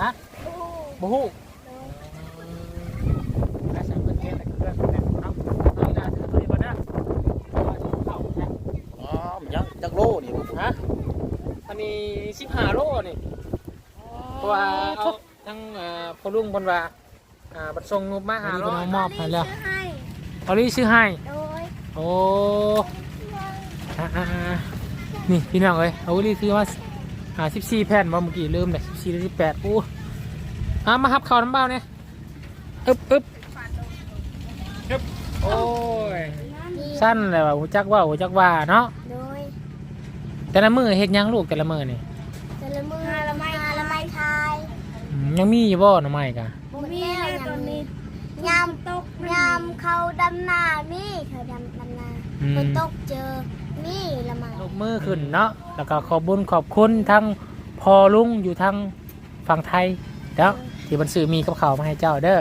ฮะโอ้โหบ่ฮู้โดยแล้วสั่งเพิ่นเฮ็ดแต่เครื่องนั่นแหละเนาะเอาอีหลาถือตัวนี้บ่นะเพราะว่าสิเข้านะอ๋อมันยังจักโลนี่บ่ฮะอันนี้15โลนี่เพราะว่าเอาทั้งเอ่อพ่อลุงเพิ่นว่าอ่าบัดส่งงบมาหาร้อยมอบให้แล้วซื้อให้เอาลีซื้อให้ โดยโอ้อ่าอ่าอ่านี่พี่น้องเอ้ยเอาลีซื้อว่าอ่า14แผ่นบ่เมื่อกี้ลืมเลย14หรือ18อู้ อ่ามาหับข้าวน้ำเบ้าเนี่ยอึ๊บอึ๊บอึ๊บโอ้ยนี่สั้นเลยว่าหูจักว่าหูจักว่าเนาะ โดยแต่ละมือเฮ็ดหยังลูกแต่ละมือนี่แต่ละมือละไม้ละไม้ทายอืมยังมีอยู่บ่หน่อไม้กะบ่มีแล้วตอนนี้ยามตกยามเขาดำนามีเขาดำดำนาอืมฝนตกเจอมีละไม้ลูกมือขึ้นเนาะ แล้วก็ขอบบุญขอบคุณทั้งพอลุงอยู่ทางฝั่งไทยแล้ว ที่บันซื้อมีกับเขามาให้เจ้าเด้อ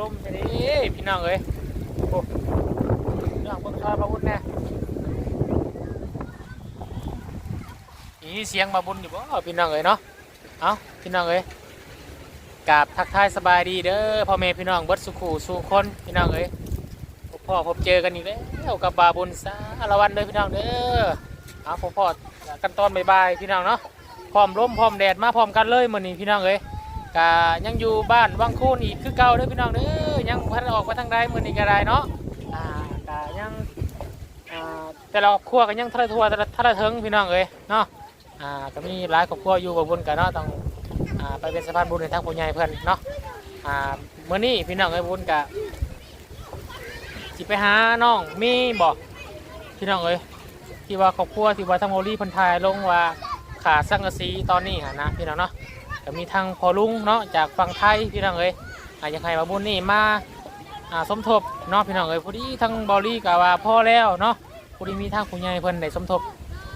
ลมไปดิพี่น้องเอ้ยโอ้พี่น้องเบิ่งข้าวบาบุญแน่ อีเสียงบาบุญอยู่บ่พี่น้องเอ้ยเนาะเอาพี่น้องเอ้ยกราบทักทายสบายดีเด้อพ่อแม่พี่น้องเบิดสุขูสู่คนพี่น้องเอ้ยพบพ่อพบเจอกันอีกแล้วกับบาบุญสารวันเด้อพี่น้องเด้อเอาพบพ่อกันตอนบ่ายๆพี่น้องเนาะพร้อมลมพร้อมแดดมาพร้อมกันเลยมื้อนี้พี่น้องเอ้ยกะยังอยู่บ้านวังคูนอีกคือเก่าเด้อพี่น้องเด้อยังพันออกมาทางใดมื้อนี้ก็ได้เนาะอ่ากะยังอ่าแต่ละครอบครัวก็ยังทะเลทัวทะเลทะเลถึงพี่น้องเอ้ยเนาะ อ่าก็มีหลายครอบครัวอยู่กับบุญกันเนาะต้องอ่าไปเป็นสะพานบุญในทางผู้ใหญ่เพิ่อนเนาะอ่ามื้อนี้พี่น้องเอ้ยบุญกะสิไปหาน้องมีบ่พี่น้องเอ้ยที่ว่าครอบครัวที่ว่าทางโมลี่พันทายลงว่าขาสังกะสีตอนนี้หนนะพี่น้องเนาะก็มีทางพอลุงเนาะจากฝั่งไทยพี่น้องเอ้ยอาจจะใครมาบุญนี่มาอ่าสมทบเนาะพี่น้องเอ้ยพอดีทางบอลลี่กับว่าพ่อแล้วเนาะพอดีมีทางผู้ใหญ่เพิ่นได้สมทบ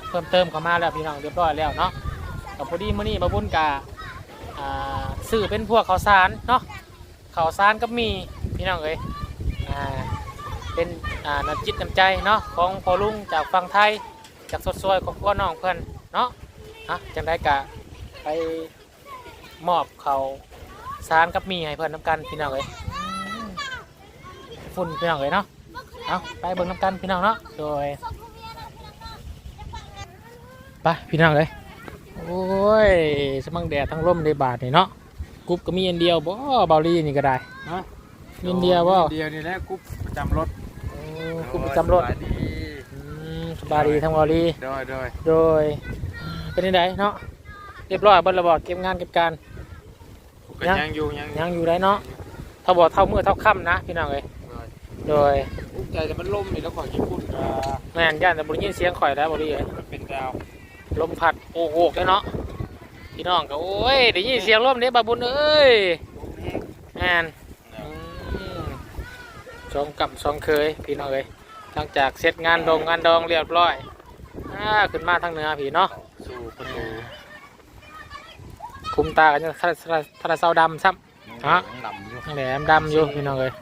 เพิ่มเติมเข้ามาแล้วพี่น้องเรียบร้อยแล้วเนาะกับพอดีมื้อนี้มาบุญกะอ่าซื้อเป็นพวกข้าวสารเนาะข้าวสารก็มีพี่น้องเอ้ยเป็นน้ำจิตน้ำใจเนาะของพอลุงจากฝั่งไทยจากสดซอยของพ่อน้องเพิ่อนเนาะอะจังได้กะไปมอบเขาสารกับมีให้เพื่อนน้ำกันพี่น้องเลยฝุ่นพี่น้องเลยเนาะเอาไปเบิ่งน้ำกันพี่น้องเนาะโดย ปพี่น้องเลยโอ้ยสมังแดดทั้งร่มในบาทนี่เนาะกรุ๊ปก็มีอันเดียวบ่เบาลีนี่ก็ได้ฮะมีอันเดียวบ่เดียวนี่แหละกุ๊บประจำรถโอ้กรุ๊ปประจำรถสบายดีอืมสบายดีทั้งเบาลีโดยโดยโดยเป็นยังไงเนาะเรียบร้อยเบนระบอดเก็บงานเก็บการก็ยังยังอยู่ยังยังอยู่ได้เนาะเท่าบ่เท่ามือเท่าค่ำนะพี่น้องเลยโดยกุ๊บใจแต่มันล่มนี่แล้วขอญี่ปุ่นก็แม่นย่านแต่บริยินเสียงข่อยแล้วบริยินมันเป็นดาว ลมพัดโอ้โหกเลยเนาะพี่น้องก็โอ้ยได้ยินเสียงลมเด้บาบุญเอ้ยแม่นอืมสองกับสองเคยพี่น้องเอ้ยหลังจากเสร็จงานดองงานดองเรียบร้อยอ่าขึ้นมาทางเหนือพี่เนาะสู่ประตูคุมตากันยังทะเลทะเลเสาดำซ้ำฮะยังดำอยู่ทางแหลมดำอยู่พี่น้องเอ้ย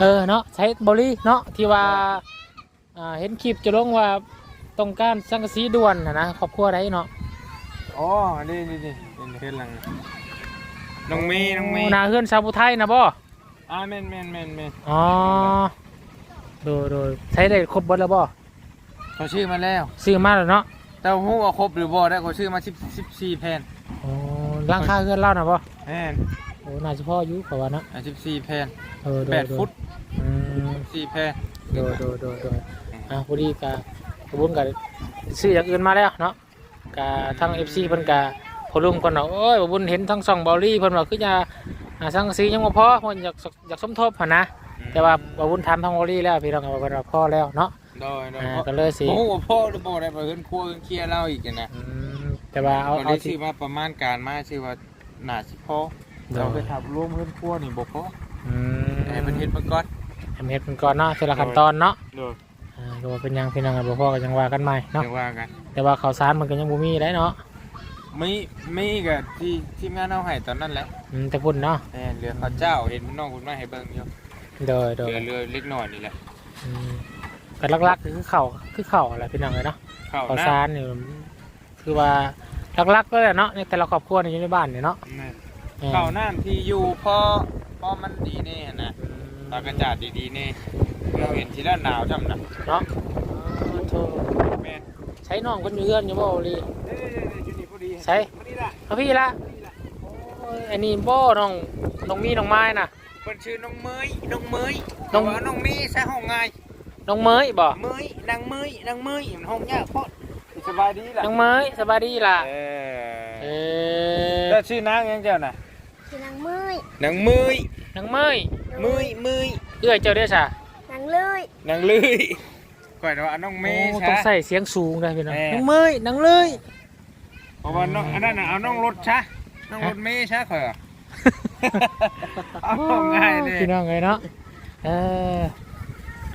เออเนาะใช้บริเนาะที่ว่าอ่าเห็นคลิปจะลงว่า ต้องการสังกะสีด่วนนะนะครอบครัวไรเนาะอ๋อ นี่นี่นี่นี่ขึ้นหลังน้องเมย์น้องเมย์นาเฮือนชาวผู้ไทยนะบ่อ่าแม่นแม่นแม่นแม่นอ๋อโดยโดยใช้ได้ครบเบิดแล้วบ่เขาชื่อมาแล้ว ซื้อมาแล้วเนาะแต่หูว่าครบหรือบ่ได้เขาชื่อมาสิบสิบสี่แผ่นอ๋อร่างค่าเฮือนเล่านะบ่แม่นโอ้น่าจะพ่ออยู่ขอว่าเนาะอ่าสิบสี่แผ่นเออโดยแปดโดยฟุตอืม สี่แผ่น โดยโดยโดยโดยอะพอดีกะกระ บุญกะซื้ออย่างอื่นมาแล้วเนาะกะทาง FC เพิ่นกะพอลุงเพิ่นว่าโอ้ยบ่บุญเห็นทั้งสองบอลลี่เพิ่นว่าคือจะอ่าสังกะสียังบ่พอเพิ่นอยากอยากสมทบหั่นนะแต่ว่าบ่บุญทำทั้งบอลลี่แล้วพี่น้องก็ว่าเพิ่นว่าพอแล้วเนาะโดยโดยอ่าเพราะก็เลยสิโอ้โหพ่อหรือบ่ได้ไปเฮือนครัวเฮือนเคลียร์เล่าอีกอะนะอืมแต่ว่าเอาก็เลเอายที่ชื่อว่าประมาณการมาชื่อว่าหนาสิพอเราไปทำร่วมเฮือนครัวนี่บ่พออืมให้มันเฮ็ดมาก่อนทำเฮ็ดเป็นก่อนเนาะทีละขั้นตอนเนาะโดย อ่าก็ว่าเป็นหยังพี่น้องกันบ่พอก็ยังว่ากันใหม่เนาะเดี๋ยวว่ากันแต่ว่าข้าวสารมันก็ยังบ่มีได้เนาะมีมีกับที่ทีมงานเอาให้ตอนนั้นแหละอืมแต่พุ่นเนาะแม่นเรือข้าวเจ้าเห็นน้องคุณมาให้เบิ่งอยู่โดยโดยเรือเรือเล็กน้อยนี่แหละอืมก็หลักๆคือข้าวคือข้าวอะไรพี่น้องเลยเนาะข้าวข้าวหน้าสารนี่คือว่าหลักๆก็แหละเนาะในแต่ละครอบครัวนี่อยู่ในบ้านนี่เนาะแม่นเออข้าวน้ำที่อยู่พอพอมันดีนี่นะ อืม ปากกระจาดดีๆนี่เราเห็นทีละหนาวจำนะเนาะอ๋อโธ่แม่นใช้น้องคนอยู่เรือนอยู่บ่ลีเด้ๆๆอยู่นี่พอดีใช่พอดีละเอาพี่ละโอ้ยอันนี้บ่น้องน้องมีน้องไม้น่ะ เพิ่นชื่อน้องเมยน้องเมยน้น้ออง งน้องมีซะห้องไงน้องเมยบ่เมยนางเมยนางเมยมันห้องยากโพดสบายดีล่ะน้องเมยสบายดีล่ะเอเอออแล้วชื่อนางยังเจ้าน่ะคือนางเมื่อยนางเมยน้องเมย เมยเมยเอื้อยเจ้าเด้อจ้ะนางเลื่อยนางเลยก่อนว่าน้องเมโอ้ย์ต้องซะใส่เสียงสูงได้พี่น้องแม่น้องเมยน้องเลย เพราะว่าน้องอันนั้นน่ะเอาน้องรถชะน้องรถเมย์ชะข่อยอะเอาง่ายเลยพี่น้องเลยเนาะเออ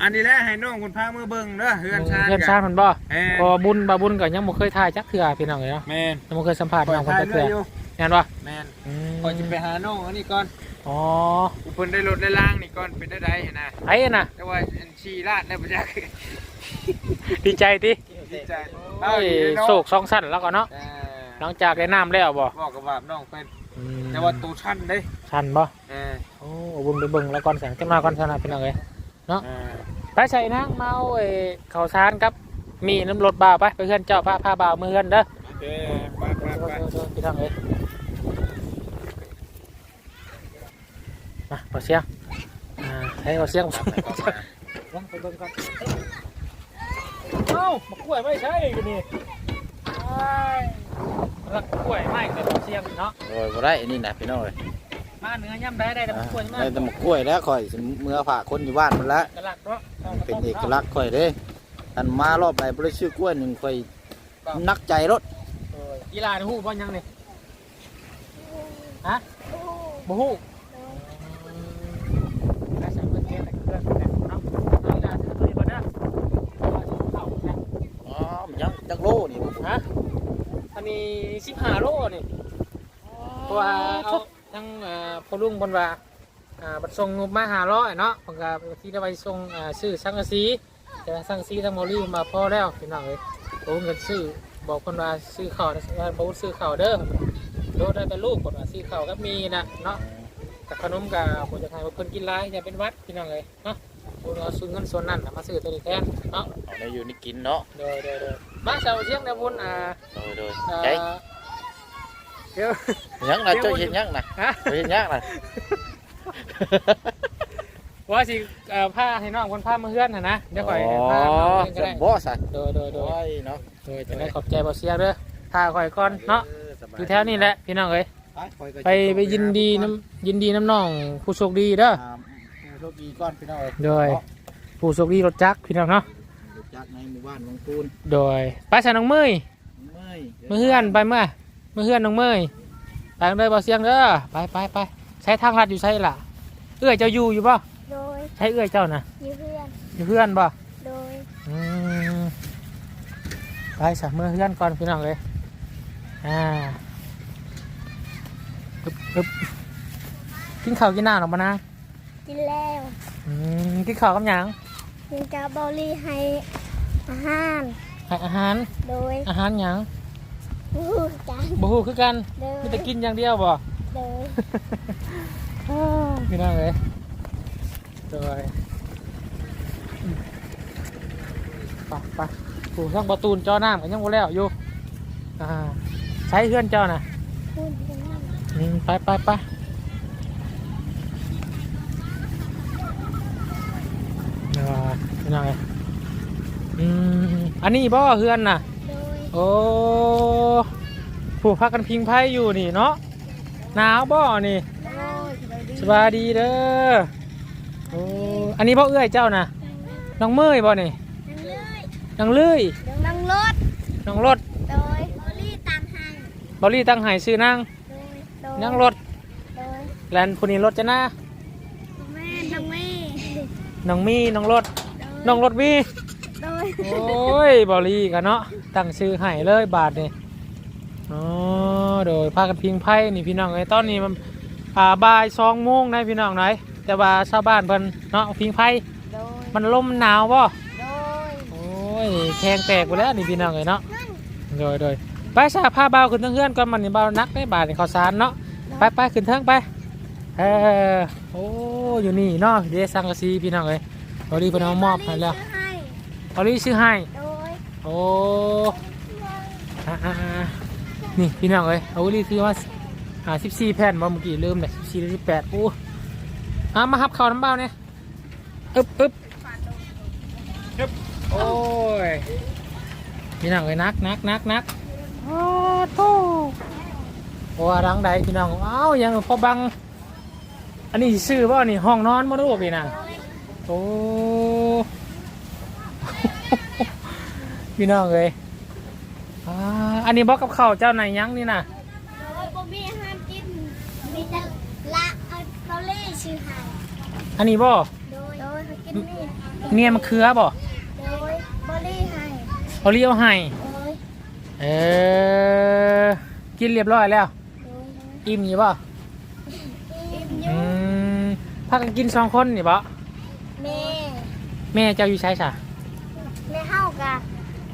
อันนี้แหละให้น้องคุณพามือเบิ่งเด้อเฮือนชาติเพื่อนชาติมันบ่แม่พอบุญบาบุญก็ยังบ่เคยทายจักเทื่อพี่น้องเลยเนาะแม่นยังบ่เคยสัมภาษณ์ปล่อยน้องคนทายจักเรื่เทื่ออยอยู่แม่นบ่แม่นอืมก่อนจะไปหาน้องอันนี้ก่อน อ๋ออุปนได้รถได้ล่างนี่ก่อนเป็นได้ไดเห็นนะไอ้น่ะแต่ว่าอันชีลาดได้ประจักษ์ดีใจติดีใจเอ้ยดีเนาะโศกสองสั้นแล้วก็เนาะเออหลังจากได้น้ำแล้วบ่บอกกับว่าน้องเป็นอืมแต่ว่าตัวชั้นเด้ชันบ่เออโอ้เอาบุญไปเบิ่งแล้วก่อนแสงจังมาก่อนสนะพี่น้องเอ้ยเออไปใส่นางเมาไอ้ข้าวสารครับ มีน้ำรถบ่าวไปไปเพื่อนเจ้าพาพาบ่าวมือเพื่อนเด้อโอเคไปไปไปพี่ทางเลย มาขอเสียงอ่าให้ขอเสียงลองไปเบิ่งก่อนเอ้ามากล้วยไม่ใช่กันนี่ไอ้รักกล้วยไม่แต่ขอเสียงเนาะโอ้ยบ่ได้อันนี้นะพี่น้องเอ้ยมาเนื้อย่ำได้ได้แต่มากล้วยมาได้แต่หมกกล้วยแล้วข่อยสิเมื่อฝากคนอยู่บ้านมันละกระลักเนาะเป็นเอกลักษณ์ข่อยเด้อันมารอบใดบ่ได้ชื่อกล้วยหนึ่งข่อยนักใจรถเออกีฬาในหูบ่ยังนี่ฮะบ่ฮู้แล้วใส่เพื่อนเพื่อนเพื่อนเพื่อนเนาะเอากีฬาถือตัวนี้บ่ได้เอาเข้าเนี่ย อ๋อมันยังจักโลนี่บ่ ฮะอันนี้สิบห้าโลนี่เพราะว่าเอาทั้งเอ่อพอลุงบนว่าอ่าบัตรส่งงบมาหาร้อยเนาะผมก็ที่ได้ไปส่งอ่าซื้อสังกะสีแต่ว่าสังกะสีทั้งโมลี่มาพอแล้วพี่น้องเลยผมก็ซื้อบอกคนว่าซื้อข้าวนะว่าบอกซื้อข้าวเด้อโดนได้เป็นลูกคนว่าซื้อข้าวก็มีนะเนาะกับขนมกับผมจะทายว่าเพิ่นกินไรอย่าเป็นหวัดพี่น้องเลยเนาะผมเอาซื้อเงินส่วนนั้นน่ะมาซื้อตัวนี้แทนเนาะเอาได้อยู่นี่กินเนาะเดยเดยเดย มาเสาเชียงดาบุญอ่าโดยโดยเอ่อใจเดี๋ยวยังนะเจ้าเห็นยังนะฮะเจ้าเห็นยังนะว่าสิเอ่อผ้าให้น้องคนผ้ามาเฮือนนะนะเดี๋ยวข่อยอ๋อผ้าน้องเองก็จะได้บ่สันโดยโดยโดโอ้ยยเนาะโดยจะได้ขอบใจบ่เสียเด้อผ้าข่อยก่อนเนาะสบาอยู่แถวนี้แหละพี่น้องเอ้ยข่อยก็ไปไปยินดีน้ำยินดีน้ำน้องผู้โชคดีเด้ออ่าโชคดีก่อนพี่น้องเอ้ยโดย ผู้โชคดีรถจักรพี่น้องเนาะ รู้จักในหมู่บ้านวังปูนโดยไปใส่น้องเมยเมื่อยมือเฮือนไปเมื่อมือเฮือนน้องเมยไปกันเลยบ่เสียงเด้อไปไปไปใช้ทางลัดอยู่ใช่ล่ะ เอื้อยเจ้าอยู่อยู่ป่ะโดยใช้เอื้อยเจ้านะยืเพื่อน อยู่เพื่อนป่ะโดยอืมไปสักมือเพื่อนก่อนพี่น้องเลยอ่าปึ๊บปึ๊บกินข้าวกินน้ำหรอมานะกินแล้วอืมกินข้าวกับหยังกินกาบอลี่ให้ อาหารให้อาหาร โดยอาหารหยังผู้จันบ่ฮู้คือกันโดยมีแต่กินอย่างเดียวบ่โดยพี่น้องเลยโดยไปไปผูช่างประตูนจอน้ำกันยังบ่แล้วอยู่อ่าใช้เพื่อนเจ้าน่ะ พูดกันนั่นอืมไปไปไปเดี๋ยวพี่น้องเลย อืมอันนี้บ่เฮือนน่ะ โดยโอ้ผูกพักกันพิงไพ่อยู่นี่เนาะหนาวบ่นี่โดยสบายดีเด้อโอ้อันนี้บ่เอื้อยเจ้าน่ะน้องเมยบ่นี่นั่งเลยน้องเลื่อยนั่งรถน้องรถโดยบอลี่ตามให้บอลี่ตั้งใหายซื้อนางโดยโดยนั่งรถโดยแลนผู้นี้รถจะหน้าแม่น้องแม่น้องมีน้องรถโดยน้องรถมี โดยโอ้ยบอลี่กันเนาะตั้งชื่อให้เลยบาทนี่อ๋อโดยพากันพิงไพ่นี่พี่น้องไอ้ยตอนนี้มันอ่าบ่ายสองโมงนะพี่น้องไหนแต่ว่าชาวบ้านเพิ่นเนาะพิงไพ่โดยมันลมหนาวป่ะโดยโอ้ยแข้งแตกไปแล้วนี่พี่น้องเลยเนาะโดยโดยไปชาผ้าเบาขึ้นทั้งเฮือนก่อนมันนี่เบานักได้บาทนี่ข้าวสารเนาะไปไปขึ้นเทิงไปเออโอ้อยู่นี่เนาะเดซังกะซีพี่น้องเลยบอลี่เพิ่นเอามอบให้แล้ว ให้บอลี่ซื้อให้ โดยโอ้อ่าอ่าอ่านี่พี่น้องเอ้ยเอาลีคือว่าอ่าสิบสี่แผ่นบ่เมื่อกี้ลืมเลยสิบสี่สิบแปดโอ้อ่ามาหับเข่าวน้ำเบ้าเนี่ยอึบอึบอึบโอ้ยพี่น้องเอ้ยนักนักนักนักโอ้โตโอ้รังใดพี่น้องอ้าวยังพอบัง อันนี้สิซื้อบ่นี่ห้องนอนมาลูกนี่นะโอ้ พี่น้องเอ้ยอ่าอันนี้บอกกับข้าวเจ้าไหนยังนี่นะโดยบ่มีอาหารกิน มีแต่ละเอาเกาหลีชื่อให้อันนี้บ่โดย โดยเขากินนี่ เนียนมะเขือบ่โดยบอลี่ให้เขาเลี้ยวให้โดย เออกินเรียบร้อยแล้ว โดยอิ่มอยู่บ่อิ่มออืยู่มพักกันกินสองคนนี่บ่แม่แม่เจ้าอยู่ใช้สะแม่เฮากับ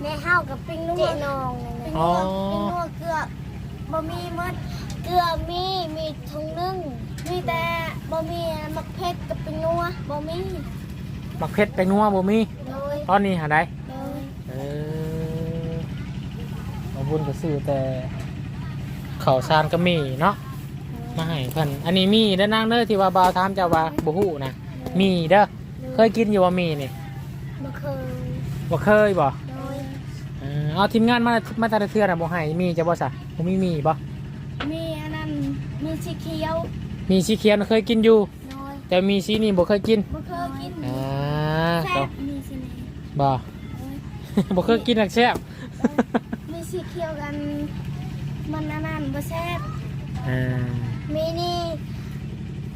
แม่เฮากับปิ้งนัวนองปิ้งอ๋นัอวปิ้งนัวเกลือบ่มีหมดเกลือมีมีถุงนึงมีแต่บ่มีมักเผ็ดกับปิ้งนัวบ่มีมักเพชรไปนัวบ่มีโดยตอนนี้หาได้โดยเออเอาบุญก็ซื้อแต่ข้าวสารก็มีเนาะมาให้เพิ่นอันนี้มีเด้อนางเด้อที่ว่าบ่าวถามเจ้าว่าบ่ฮู้นะมีเด้อเคยกินอยู่ว่ามีนี่บ่เคยบ่เคยบ่โดย เออเอาทีมงานมามาแต่ละเทื่อน่ะบ่ให้มีจะบ่ซะบ่มีมีบ่มีอันนั้นมีสีเขียวมีสีเขียวน่ะเคยกินอยู่ โดยแต่มีสีนี้บ่เคยกินบ่เคยกินอ่าแซ่ก็บมีสีนี้บ่ โดย บ่เคยกินหนักแซ่บมีสีเขียวกัน มันอันนั้นบ่แซ่บอ่ามีนี่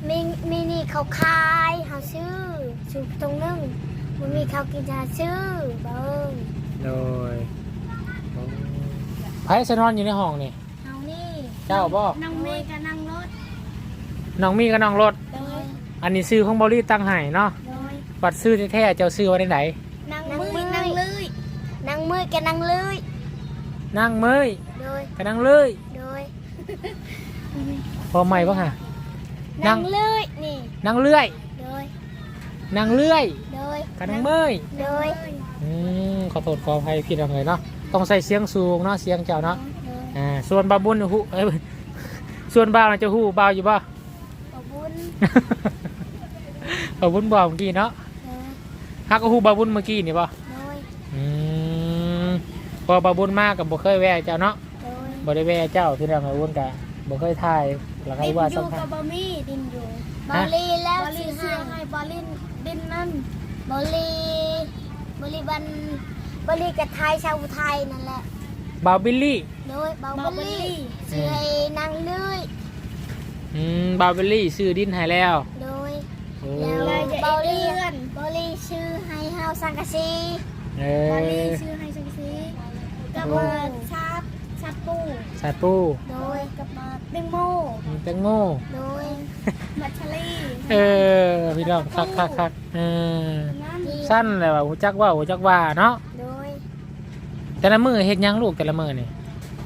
มีมีนี่เขาขายเขาซื้อสุกตรงนึงมันมีเขากินหาซื้อเบิ้งโดย ไผสนอนอยู่ในห้องนี่เอานี่เจ้าบ่นั่งเมย์กับนั่งรถน้องมีกับน้องรถ โดยอันนี้ซื้อของบริตั้งให้เนาะโดยบัตรซื้อแท้ๆเจ้าซื้อไว้ในไหนนั่งมือนั่งเลยนั่งมือกับนั่งเลยนั่งเมยโดยกับนั่งเลยโดยพอใหม่บ่ฮะ นั่นั่งงเลยนี่นั่งเลื่อยโดยนั่งเลื่อยโดยกับนั่งเมยโดย อืมขอโทษขออภัยพี่น้องเลยเนาะ ต้องใส่เสียงสูงเนาะเสียงเจ้าเนาะโดยอ่าส่วนบาบุญหูเอ้ยส่วนบ่าวน่ะจะหู้บ่าวอยู่บ่ขอบคุญบาบุญบ่าวเมื่อกี้เนาะโดยฮักก็หูบาบุญเมื่อกี้นี่บ่โดยอืมพอบาบุญมากกับบ่เคยแวะเจ้าเนาะโดยบ่ได้แวะเจ้าพี่น้องบาบุญกะบ่เคยถ่ายแล้วใครดินว่าอยู่สำคัญกับบอมี่ดินอยู่บฮะอลลี่แล้วบอลลี่ซื้อให้บอลลี่ดินนั่นบอลลี่บอลลี่บัน บอลลี่กับไทยชาวไทยนั่นแหละบ่าวบิลลี่ โดยบอลลี่ซื้อให้นางเลื่อยอืมบาวเบลลี่ซื้อดินให้แล้วโดยโอ้แล้วบอลลี่บอลลี่ซื้อให้เฮาสังกะสีเอบอลลี่อซื้อให้สังกะสีกับมาชาร์ชาร์ปูสาปูโดยกับมาเบงโมมีแตงโมโดยมัชชลีเออพี่น้องคักคักคักเออนั่นสั้นเลยว่าหูจักว่าหูจักว่าเนาะโดย แต่ละมือเฮ็ดหยังลูกแต่ละมือนี่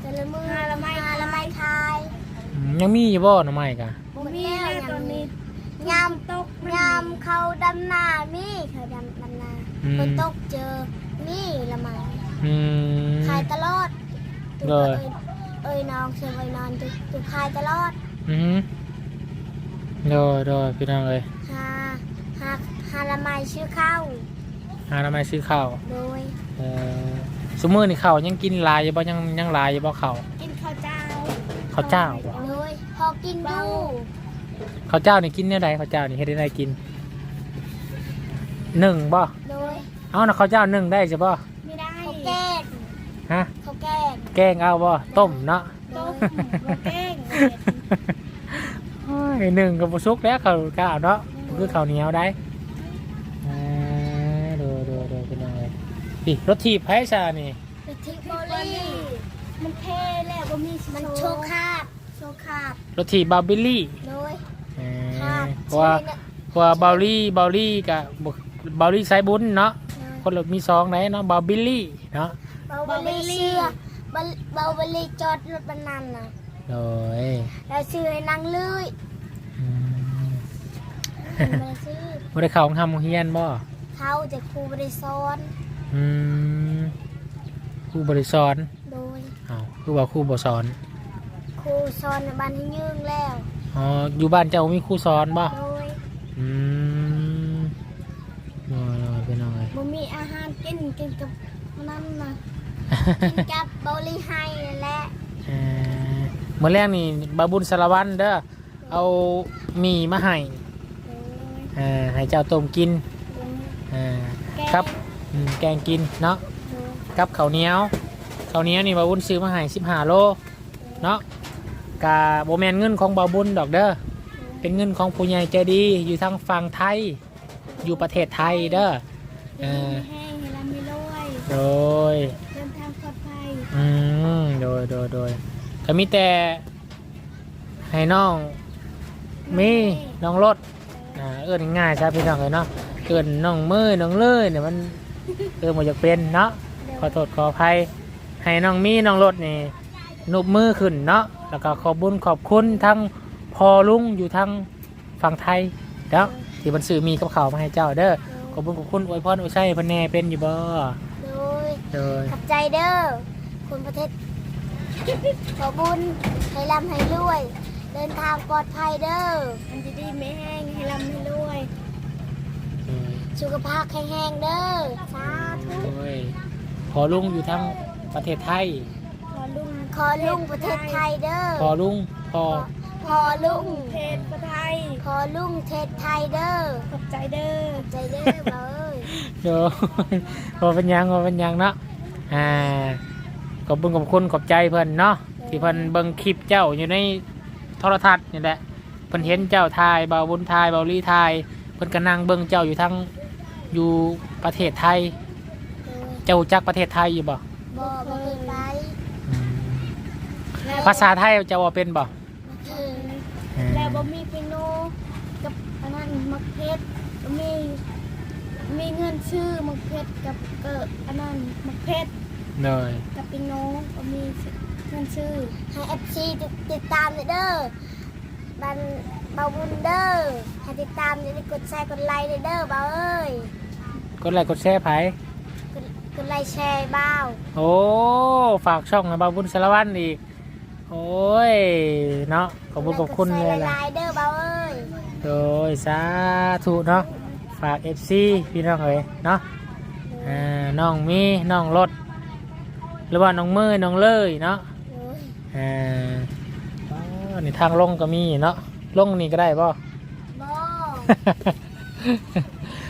แต่ละมือละไม้ละไม้ทายอืมยังมีอยู่บ่หน่อไม้กะบ่มีแล้วตอนนี้ยามตกยามเขาดำนามีเขาดำดำนาอืมฝนตกเจอมีละไม้อืม ขายตลอดตุกเลยเอ้ย เอ้ยน้องเชิญเอ้ยนอนตุกตุกขายตลอดอืมโดยโดยพี่น้องเอ้ยหาหาหาละไม้ชื่อข้าวหาหน่อไม้ซื้อข้าวโดย เออ สมมือนี่ข้าวยังกินหลายอยู่บ่ยังยังหลายอยู่บ่ข้าวกินข้าวเจ้าข้าวเจ้าบ่โดยพอกินดูข้าวเจ้านี่กินแนวใดข้าวเจ้านี่เฮ็ดได้ไดกินหนึ่งบ่โดยเอานะข้าวเจ้านึ่งได้ใช่ป่ะไม่ได้ข้าวแกงฮะข้าวแกงแกงเอาป่ะต้มเนาะ ต้มข้าวแกงโอ้ยหนึ่งกับซุกแล้วข้าวกาวเนาะคือข้าวเหนียวได้อ่าดูดูดูเป็นยังไง พี่รถถีบไพซานี่ไปที่บอลลี่มันเท่แล้วบ่มีมันโชว์คาบโชว์คาบรถถีบบาบิลลี่โดยเอคาอบเพราะว่าเพราะว่าบาลี่บาลี่กับบาลี่สายบุญเนาะคนรถมีสองไหนเนาะบาบิลลี่เนาะเบาบอลลี่เชื่อเบาเบาบอลลี่จอดรถบันนันน่ะโดยแล้วซื้อให้นางเลยอืมมาซื้อบ่ได้เข้าของทำโรงเฮียนบ่เขาจะครูบริสอน อืมครูบริสอนโดยอ้าวคือว่าครูบ่สอนครูสอนในบ้านให้ยืงแล้วอ๋ออยู่บ้านเจ้ามีครูสอนบ่โดยอืมโดยโดยเป็นอะไรบ่มีอาหารกินกินกับนั่นน่ะกินกับเบาหลีไฮนั่นแหละเอ่อมื่อแรกนี่บาบุญสารวันเด้อเอาหมีมาให้โดยเอ่อให้เจ้าต้มกินโดยเอ่อแกงครับ อืมแกงกินเนาะโดยกับข้าวเหนียวข้าวเหนียวนี่บาบุญซื้อมาให้สิบห้าโลเนาะกาโบแมนเงินของบาบุญดอกเด้อเป็นเงินของผู้ใหญ่ใจดีอยู่ทางฝั่งไทย อยู่ประเทศไทยเด้อเออแห้งให้ลำไม่รวยโดยเดินทางปลอดภัยอืมโดยโดยโดยก็มีแต่ให้น้องมีน้องรถอ่าเอื้อนง่ายๆใช่พี่น้องเลยเนาะเอื้อนน้องมือน้องเลื่อยเนี่ยมัน เอื้อนหมดจากเป็นเนาะขอโทษขออภัยให้น้องมีน้องรถนี่นุบมือขึ้นเนาะแล้วก็ขอบบุญขอบคุณทั้งพอลุงอยู่ทั้งฝั่งไทยเนาะที่บันสื่อมีกับเขาวมาให้เจ้าเด้อขอบบุญขอบคุณอวยพรอวยชัยเพันแน่เป็นอยู่บ่โดยโดยขอบใจเด้อคุณประเทศ ขอบุญให้ลำให้รวย เดินทางปลอดภัยเด้อมันจะดีไม่แห้งให้ลำให้รวยโดย สุขภาพแข็งแรงเด้อสาธุโอ้ยพอลุงอยู่ทั้งประเทศไทย ขอลุงขอลุงประเทศไทยเด้อพอลุงพอขอลุงเทศไทยขอลุงเทศไทยเด้อขอบใจเด้อขอบใจเด้อเบ้ยเดี๋ยวพอเป็นหยังพอเป็นหยังเนาะอ่าขอบคุญขอบคุณขอบใจเพิ่นเนาะที่เพิ่นเบิ่งคลิปเจ้าอยู่ในโทรทัศน์นี่แหละเพิ่นเห็นเจ้าทายเบาบุญทายเบาลีทายเพิ่นก็นั่งเบิ่งเจ้าอยู่ทั้ง อยู่ประเทศไทย เจ้ารู้จักประเทศไทยอยู่บ่ บ่บ่เคยไปอืมภาษาไทยเจ้าว่าเป็นบ่บ่เคยแล้วบ่มีเปียโนกับอันนั้นมักเพชรบ่มีมีเงินซื้อมักเพชรกับเกิดอันนั้นมักเพชรเลยกับเปียโนบ่มีเงินซื้อให้ FC ติดติดตามเด้อบัน เบาบุญเด้อให้ติดตามอย่าลืมกดแชร์กดไลค์เด้อเบาเอ้ยกดไลค์กดแชร์ไผกดกดไลค์แชร์เบาโอ้ฝากช่องให้บาบุญสารวัตรอีกโอ้ยเนาะขอบคุณขอบคุณเลยกดล่ะไลค์เด้อเบาเอ้ยโดยสาธุเนาะฝาก FC พี่น้องเอ๋ยเนาะอ่าน้องมีน้องรถหรือว่าน้องมือน้องเลยเนาะโอ้ยอ่าอ๋อนี่ทางลงก็มีเนาะ ลงนี่ก็ได้ป่ะบ่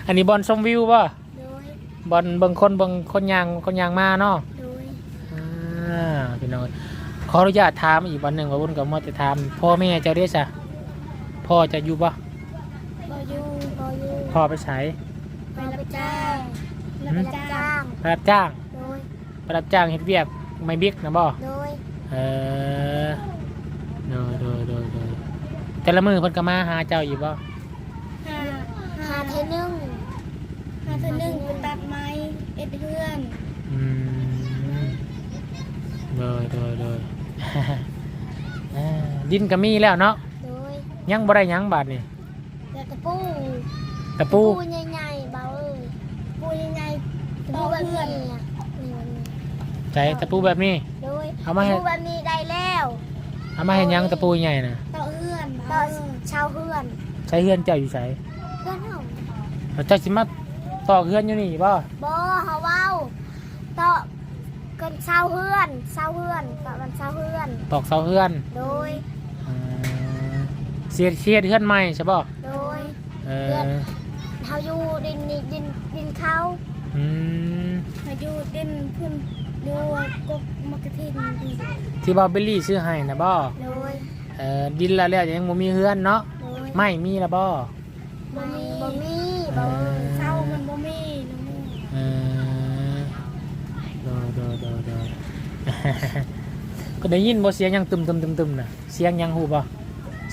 อันนี้บอลชมวิวป่ะโดยบอลเบิ่งคนเบิ่งคนยางคนยางมาเนาะโดยอ่าพี่น้องขออนุญาตถามอีกวันหนึ่งว่าบุญกับมอจะถามพ่อแม่เจ้าเด้จ้ะพ่อจะอยู่ปะบ่อยู่บ่อยู่พ่อไปใช้ไปรับจ้างหืมรับจ้างไปรับจ้างโดยไปรับจ้างเฮ็ดเวียกไม่บิ๊กนะบ่ โดย เออโดยโดยโดยโดย แต่ละมือเพิ่นก็มาหาเจ้าอยู่บ่หาหาเทอนึงหาเทอนึงไปตัดไม้เอ็ดเพื่อนอืมโดยโดยโดย อ่าดินก็มีแล้วเนาะโดยยังบ่ได้หยังบาดนี่แล้วตะปูตะปูใหญ่ๆเบาเอ้ยปูใหญ่ๆตะปูแบบนี้อะนี่มันนี่ใจตะปูแบบนี้ โดยเอามาให้ตะปูแบบนี้ได้แล้วเอามาเห็นยังตะปูใหญ่น่ะต่อ เฮือนต่อชาวเฮือนใช้เฮือนเจ้าอยู่ไสเพื่อนเฮาแล้วเจ้าสิมาตอกเฮือนอยู่นี่บ่บ่เฮาเว้าต่อกันชาวเฮือนชาวเฮือนต่อกันชาวเฮือน ตอกเสาเฮือนโดยอ่าเสียดเสียดเฮือนใหม่ใช่บ่โดยเอเฮือนอเฮาอยู่ดินนี่ดินดินเขาอืมเฮาอยู่ดินพุ่นดูกกมะกะทินดีที่บ่าวเบลลี่ซื้อให้นะบ่โดย เออดินละแล้วยังบ่มีเฮือนเนาะโดยไม่มีละบ่บ่มีบ่มีบ่เช้ามันบ่มีน้องเออก็ได้ยินบ่เสียงหยังตึมตึมตึมตึมน่ะเสียงหยังฮู้บ่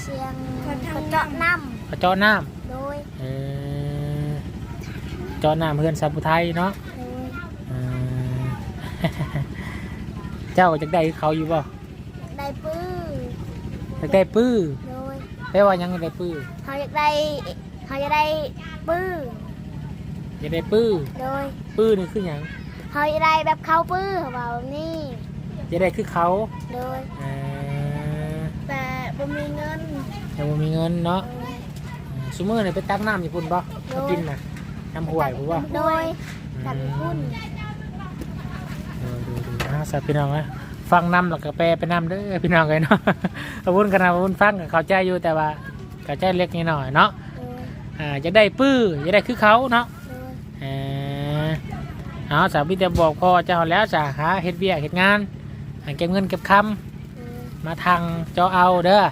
เชียงกระเจาะน้เขาเจาะน้ำำโดยเออเจาะน้ำเพื่อนสัมพุไทยเนาะโดยเออ เจ้าจักได้คือเขาอยู่บ่ได้ปื้อ จักได้ปื้อโดยแปลว่าหยังได้ปื้อเขาอยากได้เขาจะได้ปื้ออยากได้ปื้อโดยปื้อนี่คือหยังเขาจะได้แบบเข้าปื้อเขาบอกแบบนี้อยากได้คือเขาโดยเออแต่บ่มีเงินแต่บ่มีเงินเนาะซุมื้อนี่ไปตักน้ำญี่ปุ่นบ่มากินน่ะน้ำห่วยผู้บ่โดยตัดหุ้นดูดูดูอ่าสัตว์พี่น้องนะ ฟังนำหลักกาแฟไปนำเด้อพี่น้องเลยเนาะอาวุธกันนะอาวุธฟังกับเข้าใจอยู่แต่ว่าเข้าใจเล็กนิดหน่อยเนาะโดยอ่าจะได้ปื้อจะได้คือเขาเนาะโดยเออเอาสาวพี่จะบอกพ่อเจ้าแล้วจะหาเฮ็ดเบี้ยเฮ็ดงานหาเก็บเงินเก็บคโดยำมาทางเจ้าเอาเด้อโดย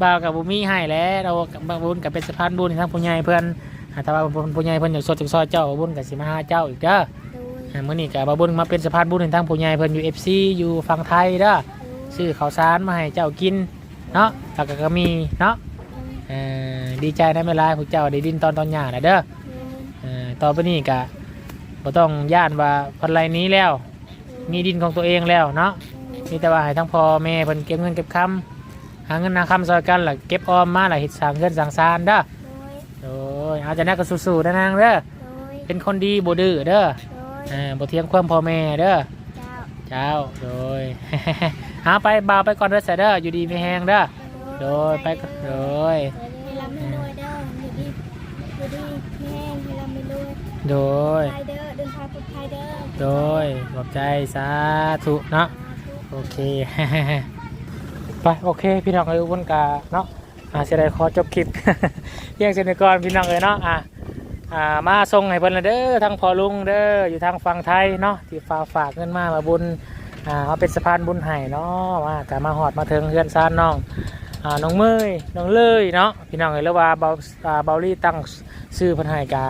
บ่าวกับบุมีให้แล้วเราบางบุญกับเป็นสะพานบุญให้ทางผู้ใหญ่เพื่อนอ่าถ้าว่าผู้ใหญ่เพื่อนอยากสดจากซอยเจ้าบุญกับสิมาหาเจ้าอีกเด้อ โดยอ่ามื่อนี้กับบาวบุญมาเป็นสะพานบุญให้ทางผู้ใหญ่เพิ่นอยู่เอฟซีอยู่ฝั่งไทยเด้อซื้อข้าวสารมาให้เจ้ากินเนาะแล้วก็ก็มีเนาะเอ่อดีใจนะเวลาพวกเจ้าได้ดินตอนตอนหญ้าน่ะเด้อเอ่อต่อไปนี้ก็บ่ต้องย่านว่าเพันไรนี้แล้ว มีดินของตัวเองแล้วเนาะมีแต่ว่าให้ทั้งพ่อแม่เพิ่นเก็บเงินเก็บคำหาเงินหาคำซอยกันล่ะเก็บออมมาล่ะเฮ็ดสร้างเงินสร้างซานเด้อโดยโอ้ยเอาจะนักก็สู้ๆนะนางเด้อโดยเป็นคนดีบ่ดื้อเด้อโดยเอ่าบ่เทียงความพ่อแม่เด้อเจ้าเจ้าโดย หาไปบ่าวไปก่อนเด้อเสยเด้ออยู่ดีไม่แห้งเด้อโดยไปก่อนโดย ให้เราไม่รวยเด้ออยู่ดีอยู่ดีแห้งให้เราไม่รวยโดยไทยเด้อเดินทางปลอดภัยเด้อโดยขอบใจสาธุเนาะ โอเค ไปโอเค พี่น้องเอ้ยวนกาเนาะอ่าเสียดายขอจบคลิปเยี่ยงเช่นก่อนพี่น้องเอ้ยเนาะอ่า อ่ามาส่งให้เพิ่นละเด้อทั้งพ่อลุงเด้ออยู่ทางฝั่งไทยเนาะที่ฝากฝากเงินมามาบุญอ่ามาเป็นสะพานบุญให้เนาะมากะมาหอดมาถึงเฮือนซานน้องอ่าน้องเมยน้องเลยเนาะพี่น้องเอ๋ยแล้วว่าเบาอ่าเบาลี่ตั้งชื่อเพันให้กา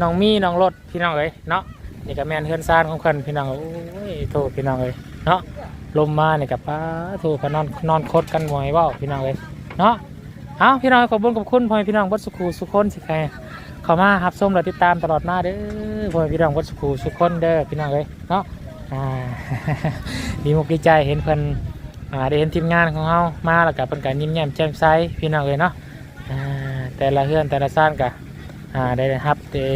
น้องมีน้องรถพี่น้องเอ๋ยเนาะนี่ก็แมนเฮือนซานของเพิ่นพี่น้องเอ้ยโอ้ยโทษพี่น้องเอ๋ยเนาะลมมาเนี่ยกับป้าโทษพนอนนอนคดกันหมวยว่าพี่น้องเอ๋ยเนาะเอาพี่น้องขอบคุญขอบคุณพ่อพี่น้องวัดสุขูสุขคนสิใคร เข้ามารับชมและติดตามตลอดมาเด้อพ่อพี่น้องวัดสุขูสุขคนเด้อพี่น้องเอ๋ยเนาะดีมุกดีใจเห็นเพิ่นอ่าได้เห็นทีมงานของเรามาแล้วกับเป็นการยิ้มแย้มแจ่มใสพี่น้องเลยเนาะแต่ละเฮือนแต่ละซ่านกะอ่าได้รับได้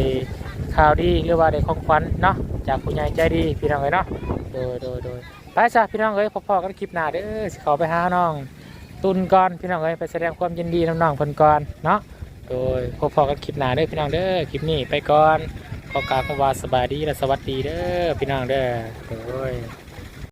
ข่าวดีหรือว่าได้ของขวัญเนาะจากผู้ใหญ่ใจดีพี่น้องเลยเนาะโดยโดยโดยไปจ้ะพี่น้องเอ้ยพอๆกันคลิปหน้าเด้อขาไปหาน้องตุนก่อนพี่น้องเอ้ยไปแสดงความยินดีน้องๆเพิ่นก่อนเนาะ โดยพอกันคลิปหน้าเด้อพี่น้องเด้อคลิปนี้ไปก่อนขอกาวคำว่าสบายดีและสวัสดีเด้อพี่น้องเด้อโดย